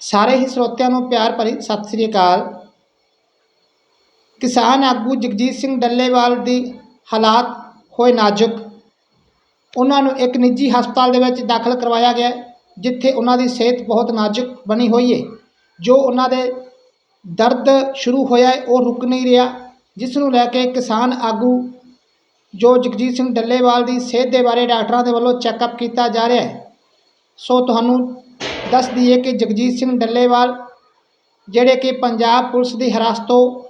ਸਾਰੇ ਹੀ ਸਰੋਤਿਆਂ ਨੂੰ ਪਿਆਰ ਭਰੀ ਸਤਿ ਸ੍ਰੀ ਅਕਾਲ। ਕਿਸਾਨ ਆਗੂ ਜਗਜੀਤ ਸਿੰਘ ਡੱਲੇਵਾਲ ਦੀ ਹਾਲਾਤ ਹੋਏ ਨਾਜ਼ੁਕ। ਉਹਨਾਂ ਨੂੰ ਇੱਕ ਨਿੱਜੀ ਹਸਪਤਾਲ ਦੇ ਵਿੱਚ ਦਾਖਲ ਕਰਵਾਇਆ ਗਿਆ, ਜਿੱਥੇ ਉਹਨਾਂ ਦੀ ਸਿਹਤ ਬਹੁਤ ਨਾਜ਼ੁਕ ਬਣੀ ਹੋਈ ਹੈ ਜੋ ਉਹਨਾਂ ਦੇ ਦਰਦ ਸ਼ੁਰੂ ਹੋਇਆ ਹੈ ਉਹ ਰੁਕ ਨਹੀਂ ਰਿਹਾ, ਜਿਸ ਨੂੰ ਲੈ ਕੇ ਕਿਸਾਨ ਆਗੂ ਜੋ ਜਗਜੀਤ ਸਿੰਘ ਡੱਲੇਵਾਲ ਦੀ ਸਿਹਤ ਦੇ ਬਾਰੇ ਡਾਕਟਰਾਂ ਦੇ ਵੱਲੋਂ ਚੈੱਕਅਪ ਕੀਤਾ ਜਾ ਰਿਹਾ ਹੈ ਸੋ ਤੁਹਾਨੂੰ ਦੱਸ ਦਈਏ ਕਿ ਜਗਜੀਤ ਸਿੰਘ ਡੱਲੇਵਾਲ, ਜਿਹੜੇ ਕਿ ਪੰਜਾਬ ਪੁਲਿਸ ਦੀ ਹਿਰਾਸਤ ਤੋਂ,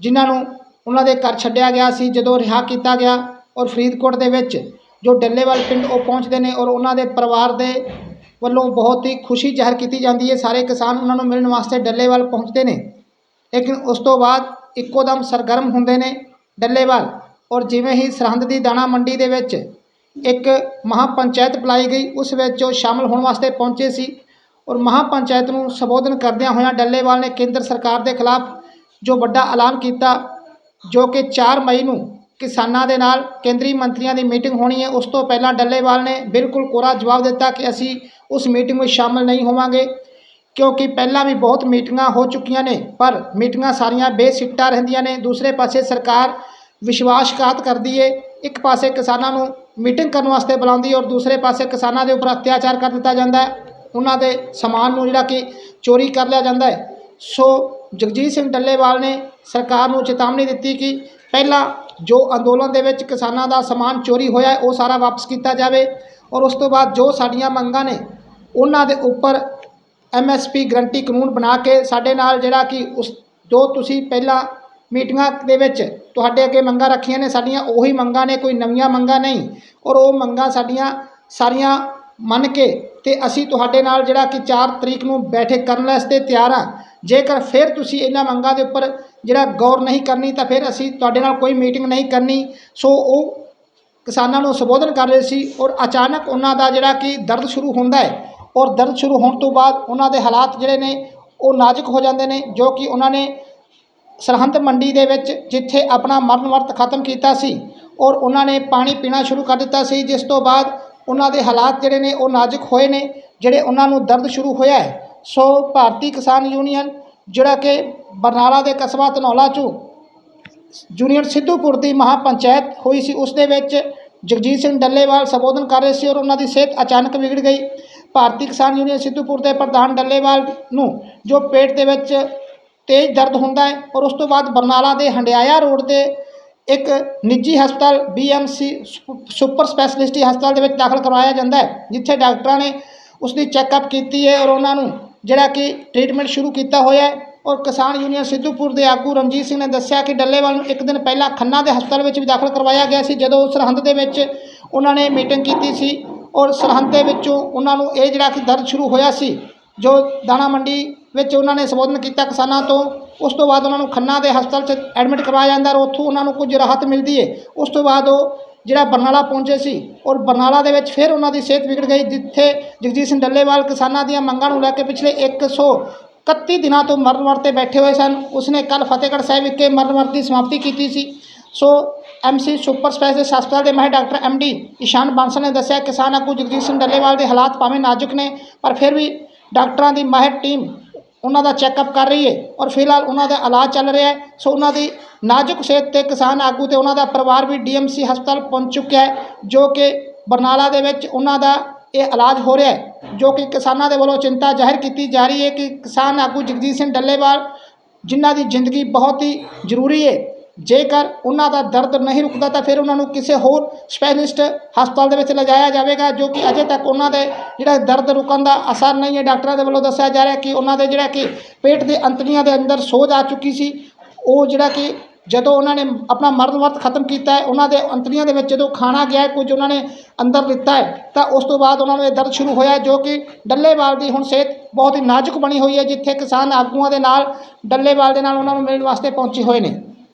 ਜਿਨ੍ਹਾਂ ਨੂੰ ਉਹਨਾਂ ਦੇ ਘਰ ਛੱਡਿਆ ਗਿਆ ਸੀ, ਜਦੋਂ ਰਿਹਾ ਕੀਤਾ ਗਿਆ ਔਰ ਫਰੀਦਕੋਟ ਦੇ ਵਿੱਚ, ਜੋ ਡੱਲੇਵਾਲ ਪਿੰਡ ਉਹ ਪਹੁੰਚਦੇ ਨੇ ਔਰ ਉਹਨਾਂ ਦੇ ਪਰਿਵਾਰ ਦੇ ਵੱਲੋਂ ਬਹੁਤ ਹੀ ਖੁਸ਼ੀ ਜ਼ਾਹਰ ਕੀਤੀ ਜਾਂਦੀ ਹੈ ਸਾਰੇ ਕਿਸਾਨ ਉਹਨਾਂ ਨੂੰ ਮਿਲਣ ਵਾਸਤੇ ਡੱਲੇਵਾਲ ਪਹੁੰਚਦੇ ਨੇ। ਲੇਕਿਨ ਉਸ ਤੋਂ ਬਾਅਦ ਇੱਕੋ ਦਮ ਸਰਗਰਮ ਹੁੰਦੇ ਨੇ ਡੱਲੇਵਾਲ ਔਰ ਜਿਵੇਂ ਹੀ ਸਰਹੰਦ ਦੀ ਦਾਣਾ ਮੰਡੀ ਦੇ ਵਿੱਚ ਇੱਕ ਮਹਾਪੰਚਾਇਤ ਬੁਲਾਈ ਗਈ, ਉਸ ਵਿੱਚ ਉਹ ਸ਼ਾਮਲ ਹੋਣ ਵਾਸਤੇ ਪਹੁੰਚੇ ਸੀ ਔਰ ਮਹਾਪੰਚਾਇਤ ਨੂੰ ਸੰਬੋਧਨ ਕਰਦਿਆਂ ਹੋਇਆਂ ਡੱਲੇਵਾਲ ਨੇ ਕੇਂਦਰ ਸਰਕਾਰ ਦੇ ਖਿਲਾਫ ਜੋ ਵੱਡਾ ਐਲਾਨ ਕੀਤਾ, ਜੋ ਕਿ 4 ਮਈ ਨੂੰ ਕਿਸਾਨਾਂ ਦੇ ਨਾਲ ਕੇਂਦਰੀ ਮੰਤਰੀਆਂ ਦੀ ਮੀਟਿੰਗ ਹੋਣੀ ਹੈ, ਉਸ ਤੋਂ ਪਹਿਲਾਂ ਡੱਲੇਵਾਲ ਨੇ ਬਿਲਕੁਲ ਕੋਰਾ ਜਵਾਬ ਦਿੱਤਾ ਕਿ ਅਸੀਂ ਉਸ ਮੀਟਿੰਗ ਵਿੱਚ ਸ਼ਾਮਲ ਨਹੀਂ ਹੋਵਾਂਗੇ, ਕਿਉਂਕਿ ਪਹਿਲਾਂ ਵੀ ਬਹੁਤ ਮੀਟਿੰਗਾਂ ਹੋ ਚੁੱਕੀਆਂ ਨੇ, ਪਰ ਮੀਟਿੰਗਾਂ ਸਾਰੀਆਂ ਬੇਸਿੱਟਾ ਰਹਿੰਦੀਆਂ ਨੇ, ਦੂਸਰੇ ਪਾਸੇ ਸਰਕਾਰ ਵਿਸ਼ਵਾਸਘਾਤ ਕਰਦੀ ਏ, ਇੱਕ ਪਾਸੇ ਕਿਸਾਨਾਂ ਨੂੰ ਮੀਟਿੰਗ ਕਰਨ ਵਾਸਤੇ ਬੁਲਾਉਂਦੀ ਔਰ ਦੂਸਰੇ ਪਾਸੇ ਕਿਸਾਨਾਂ ਦੇ ਉੱਪਰ ਅਤਿਆਚਾਰ ਕਰ ਦਿੱਤਾ ਜਾਂਦਾ ਹੈ। ਉਹਨਾਂ ਦੇ ਸਮਾਨ ਨੂੰ ਜਿਹੜਾ ਕਿ ਚੋਰੀ ਕਰ ਲਿਆ ਜਾਂਦਾ ਹੈ। ਸੋ ਜਗਜੀਤ ਸਿੰਘ ਡੱਲੇਵਾਲ ਨੇ ਸਰਕਾਰ ਨੂੰ ਚੇਤਾਵਨੀ ਦਿੱਤੀ ਕਿ ਪਹਿਲਾਂ ਜੋ ਅੰਦੋਲਨ ਦੇ ਵਿੱਚ ਕਿਸਾਨਾਂ ਦਾ ਸਮਾਨ ਚੋਰੀ ਹੋਇਆ ਉਹ ਸਾਰਾ ਵਾਪਸ ਕੀਤਾ ਜਾਵੇ ਔਰ ਉਸ ਤੋਂ ਬਾਅਦ ਜੋ ਸਾਡੀਆਂ ਮੰਗਾਂ ਨੇ, ਉਹਨਾਂ ਦੇ ਉੱਪਰ ਐਮਐਸਪੀ ਗਰੰਟੀ ਕਾਨੂੰਨ ਬਣਾ ਕੇ ਸਾਡੇ ਨਾਲ ਜਿਹੜਾ ਕਿ ਉਸ ਜੋ ਤੁਸੀਂ ਪਹਿਲਾਂ ਮੀਟਿੰਗਾਂ ਦੇ ਵਿੱਚ ਤੁਹਾਡੇ ਅੱਗੇ ਮੰਗਾਂ ਰੱਖੀਆਂ ਨੇ, ਸਾਡੀਆਂ ਉਹੀ ਮੰਗਾਂ ਨੇ, ਕੋਈ ਨਵੀਆਂ ਮੰਗਾਂ ਨਹੀਂ। ਔਰ ਉਹ ਮੰਗਾਂ ਸਾਡੀਆਂ ਸਾਰੀਆਂ ਮੰਨ ਕੇ ਤੇ ਅਸੀਂ ਤੁਹਾਡੇ ਨਾਲ ਜਿਹੜਾ ਕਿ 4 ਤਰੀਕ ਨੂੰ ਬੈਠੇ ਕਰਨ ਵਾਸਤੇ ਤਿਆਰ ਹਾਂ। ਜੇਕਰ ਫਿਰ ਤੁਸੀਂ ਇਹਨਾਂ ਮੰਗਾਂ ਦੇ ਉੱਪਰ ਜਿਹੜਾ ਗੌਰ ਨਹੀਂ ਕਰਨੀ, ਤਾਂ ਫਿਰ ਅਸੀਂ ਤੁਹਾਡੇ ਨਾਲ ਕੋਈ ਮੀਟਿੰਗ ਨਹੀਂ ਕਰਨੀ। ਸੋ ਉਹ ਕਿਸਾਨਾਂ ਨੂੰ ਸੰਬੋਧਨ ਕਰ ਰਹੇ ਸੀ ਔਰ ਅਚਾਨਕ ਉਹਨਾਂ ਦਾ ਜਿਹੜਾ ਕਿ ਦਰਦ ਸ਼ੁਰੂ ਹੁੰਦਾ ਹੈ ਔਰ ਦਰਦ ਸ਼ੁਰੂ ਹੋਣ ਤੋਂ ਬਾਅਦ ਉਹਨਾਂ ਦੇ ਹਾਲਾਤ ਜਿਹੜੇ ਨੇ, ਉਹ ਨਾਜ਼ੁਕ ਹੋ ਜਾਂਦੇ ਨੇ, ਜੋ ਕਿ ਉਹਨਾਂ ਨੇ ਸਰਹੰਦ ਮੰਡੀ ਦੇ ਵਿੱਚ ਜਿੱਥੇ ਆਪਣਾ ਮਰਨ ਵਰਤ ਖਤਮ ਕੀਤਾ ਸੀ ਔਰ ਉਹਨਾਂ ਨੇ ਪਾਣੀ ਪੀਣਾ ਸ਼ੁਰੂ ਕਰ ਦਿੱਤਾ ਸੀ, ਜਿਸ ਤੋਂ ਬਾਅਦ ਉਹਨਾਂ ਦੇ ਹਾਲਾਤ ਜਿਹੜੇ ਨੇ ਉਹ ਨਾਜ਼ੁਕ ਹੋਏ ਨੇ, ਜਿਹੜੇ ਉਹਨਾਂ ਨੂੰ ਦਰਦ ਸ਼ੁਰੂ ਹੋਇਆ ਹੈ। ਸੋ ਭਾਰਤੀ ਕਿਸਾਨ ਯੂਨੀਅਨ, ਜਿਹੜਾ ਕਿ ਬਰਨਾਲਾ ਦੇ ਕਸਬਾ ਧਨੌਲਾ 'ਚੋਂ ਜੂਨੀਅਰ ਸਿੱਧੂਪੁਰ ਦੀ ਮਹਾਪੰਚਾਇਤ ਹੋਈ ਸੀ, ਉਸ ਦੇ ਵਿੱਚ ਜਗਜੀਤ ਸਿੰਘ ਡੱਲੇਵਾਲ ਸੰਬੋਧਨ ਕਰ ਰਹੇ ਸੀ ਔਰ ਉਹਨਾਂ ਦੀ ਸਿਹਤ ਅਚਾਨਕ ਵਿਗੜ ਗਈ। ਭਾਰਤੀ ਕਿਸਾਨ ਯੂਨੀਅਨ ਸਿੱਧੂਪੁਰ ਦੇ ਪ੍ਰਧਾਨ ਡੱਲੇਵਾਲ ਨੂੰ ਜੋ ਪੇਟ ਦੇ ਵਿੱਚ ਤੇਜ਼ ਦਰਦ ਹੁੰਦਾ ਹੈ ਔਰ ਉਸ ਤੋਂ ਬਾਅਦ ਬਰਨਾਲਾ ਦੇ ਹੰਡਿਆਇਆ ਰੋਡ ਤੇ ਇੱਕ ਨਿੱਜੀ ਹਸਪਤਾਲ ਬੀਐਮਸੀ ਸੁਪਰ ਸਪੈਸ਼ਲਿਸਟੀ ਹਸਪਤਾਲ ਦੇ ਵਿੱਚ ਦਾਖਲ ਕਰਵਾਇਆ ਜਾਂਦਾ ਹੈ, ਜਿੱਥੇ ਡਾਕਟਰਾਂ ਨੇ ਉਸ ਦੀ ਚੈੱਕਅਪ ਕੀਤੀ ਹੈ ਔਰ ਉਹਨਾਂ ਨੂੰ ਜਿਹੜਾ ਕਿ ਟ੍ਰੀਟਮੈਂਟ ਸ਼ੁਰੂ ਕੀਤਾ ਹੋਇਆ ਹੈ ਔਰ ਕਿਸਾਨ ਯੂਨੀਅਨ ਸਿੱਧੂਪੁਰ ਦੇ ਆਗੂ ਰਣਜੀਤ ਸਿੰਘ ਨੇ ਦੱਸਿਆ ਕਿ ਡੱਲੇਵਾਲ ਨੂੰ ਇੱਕ ਦਿਨ ਪਹਿਲਾਂ ਖੰਨਾ ਦੇ ਹਸਪਤਾਲ ਵਿੱਚ ਵੀ ਦਾਖਲ ਕਰਵਾਇਆ ਗਿਆ ਸੀ, ਜਦੋਂ ਸਰਹੰਦ ਦੇ ਵਿੱਚ ਉਹਨਾਂ ਨੇ ਮੀਟਿੰਗ ਕੀਤੀ ਸੀ ਔਰ ਸਰਹੰਦ ਦੇ ਵਿੱਚੋਂ ਉਹਨਾਂ ਨੂੰ ਇਹ ਜਿਹੜਾ ਕਿ ਦਰਦ ਸ਼ੁਰੂ ਹੋਇਆ ਸੀ ਜੋ ਦਾਣਾ ਮੰਡੀ ਵਿੱਚ ਉਹਨਾਂ ਨੇ ਸੰਬੋਧਨ ਕੀਤਾ ਕਿਸਾਨਾਂ ਤੋਂ, ਉਸ ਤੋਂ ਬਾਅਦ ਉਹਨਾਂ ਨੂੰ ਖੰਨਾ ਦੇ ਹਸਪਤਾਲ 'ਚ ਐਡਮਿਟ ਕਰਵਾਇਆ ਜਾਂਦਾ ਔਰ ਉੱਥੋਂ ਉਹਨਾਂ ਨੂੰ ਕੁਝ ਰਾਹਤ ਮਿਲਦੀ ਹੈ ਉਸ ਤੋਂ ਬਾਅਦ ਉਹ ਜਿਹੜਾ ਬਰਨਾਲਾ ਪਹੁੰਚੇ ਸੀ ਔਰ ਬਰਨਾਲਾ ਦੇ ਵਿੱਚ ਫਿਰ ਉਹਨਾਂ ਦੀ ਸਿਹਤ ਵਿਗੜ ਗਈ, ਜਿੱਥੇ ਜਗਜੀਤ ਸਿੰਘ ਡੱਲੇਵਾਲ ਕਿਸਾਨਾਂ ਦੀਆਂ ਮੰਗਾਂ ਨੂੰ ਲੈ ਕੇ ਪਿਛਲੇ 131 ਦਿਨਾਂ ਤੋਂ ਮਰਨ ਵਰਤ ਬੈਠੇ ਹੋਏ ਸਨ। ਉਸਨੇ ਕੱਲ ਫਤਿਹਗੜ੍ਹ ਸਾਹਿਬ ਵਿਖੇ ਮਰਨ ਵਰਤ ਦੀ ਸਮਾਪਤੀ ਕੀਤੀ ਸੀ। ਸੋ ਐਮਸੀ ਸੁਪਰ ਸਪੈਸ਼ਲਿਸਟ ਹਸਪਤਾਲ ਦੇ ਮਾਹਿਰ ਡਾਕਟਰ ਐਮਡੀ ਈਸ਼ਾਨ ਬਾਂਸਲ ਨੇ ਦੱਸਿਆ, ਕਿਸਾਨ ਆਗੂ ਜਗਜੀਤ ਸਿੰਘ ਡੱਲੇਵਾਲ ਦੇ ਹਾਲਾਤ ਭਾਵੇਂ ਨਾਜ਼ੁਕ ਨੇ, ਪਰ ਫਿਰ ਵੀ ਡਾਕਟਰਾਂ ਦੀ ਮਾਹਿਰ ਟੀਮ ਉਹਨਾਂ ਦਾ ਚੈੱਕਅਪ ਕਰ ਰਹੀ ਹੈ ਔਰ ਫਿਲਹਾਲ ਉਹਨਾਂ ਦਾ ਇਲਾਜ ਚੱਲ ਰਿਹਾ ਹੈ। ਸੋ ਉਹਨਾਂ ਦੀ ਨਾਜ਼ੁਕ ਸਿਹਤ ਤੇ ਕਿਸਾਨ ਆਗੂ ਤੇ ਉਹਨਾਂ ਦਾ ਪਰਿਵਾਰ ਵੀ ਡੀਐਮਸੀ ਹਸਪਤਾਲ ਪਹੁੰਚ ਚੁੱਕਿਆ ਹੈ, ਜੋ ਕਿ ਬਰਨਾਲਾ ਦੇ ਵਿੱਚ ਉਹਨਾਂ ਦਾ ਇਹ ਇਲਾਜ ਹੋ ਰਿਹਾ ਹੈ, ਜੋ ਕਿ ਕਿਸਾਨਾਂ ਦੇ ਵੱਲੋਂ ਚਿੰਤਾ ਜ਼ਾਹਿਰ ਕੀਤੀ ਜਾ ਰਹੀ ਹੈ ਕਿ ਕਿਸਾਨ ਆਗੂ ਜਗਜੀਤ ਸਿੰਘ ਡੱਲੇਵਾਲ, ਜਿਨ੍ਹਾਂ ਦੀ ਜ਼ਿੰਦਗੀ ਬਹੁਤ ਹੀ ਜ਼ਰੂਰੀ ਹੈ ਜੇਕਰ ਉਹਨਾਂ ਦਾ ਦਰਦ ਨਹੀਂ ਰੁਕਦਾ ਤਾਂ ਫਿਰ ਉਹਨਾਂ ਨੂੰ ਕਿਸੇ ਹੋਰ ਸਪੈਸ਼ਲਿਸਟ ਹਸਪਤਾਲ ਦੇ ਵਿੱਚ ਲਿਜਾਇਆ ਜਾਵੇਗਾ ਜੋ ਕਿ ਅਜੇ ਤੱਕ ਉਹਨਾਂ ਦੇ ਜਿਹੜਾ ਦਰਦ ਰੁਕਣ ਦਾ ਅਸਰ ਨਹੀਂ ਹੈ। ਡਾਕਟਰਾਂ ਦੇ ਵੱਲੋਂ ਦੱਸਿਆ ਜਾ ਰਿਹਾ ਕਿ ਉਹਨਾਂ ਦੇ ਜਿਹੜਾ ਕਿ ਪੇਟ ਦੇ ਅੰਤੜੀਆਂ ਦੇ ਅੰਦਰ ਸੋਜ ਆ ਚੁੱਕੀ ਸੀ। ਉਹ ਜਿਹੜਾ ਕਿ ਜਦੋਂ ਉਹਨਾਂ ਨੇ ਆਪਣਾ ਮਰਨ ਵਰਤ ਖਤਮ ਕੀਤਾ ਹੈ ਉਹਨਾਂ ਦੇ ਅੰਤੜੀਆਂ ਦੇ ਵਿੱਚ ਜਦੋਂ ਖਾਣਾ ਗਿਆ ਹੈ, ਕੁਝ ਉਹਨਾਂ ਨੇ ਅੰਦਰ ਲਿੱਤਾ ਹੈ ਤਾਂ ਉਸ ਤੋਂ ਬਾਅਦ ਉਹਨਾਂ ਨੂੰ ਇਹ ਦਰਦ ਸ਼ੁਰੂ ਹੋਇਆ ਜੋ ਕਿ ਡੱਲੇਵਾਲ ਦੀ ਹੁਣ ਸਿਹਤ ਬਹੁਤ ਹੀ ਨਾਜ਼ੁਕ ਬਣੀ ਹੋਈ ਹੈ ਜਿੱਥੇ ਕਿਸਾਨ ਆਗੂਆਂ ਦੇ ਨਾਲ ਡੱਲੇਵਾਲ ਦੇ ਨਾਲ ਉਹਨਾਂ ਨੂੰ ਮਿਲਣ ਵਾਸਤੇ ਪਹੁੰਚੇ ਹੋਏ ਨੇ।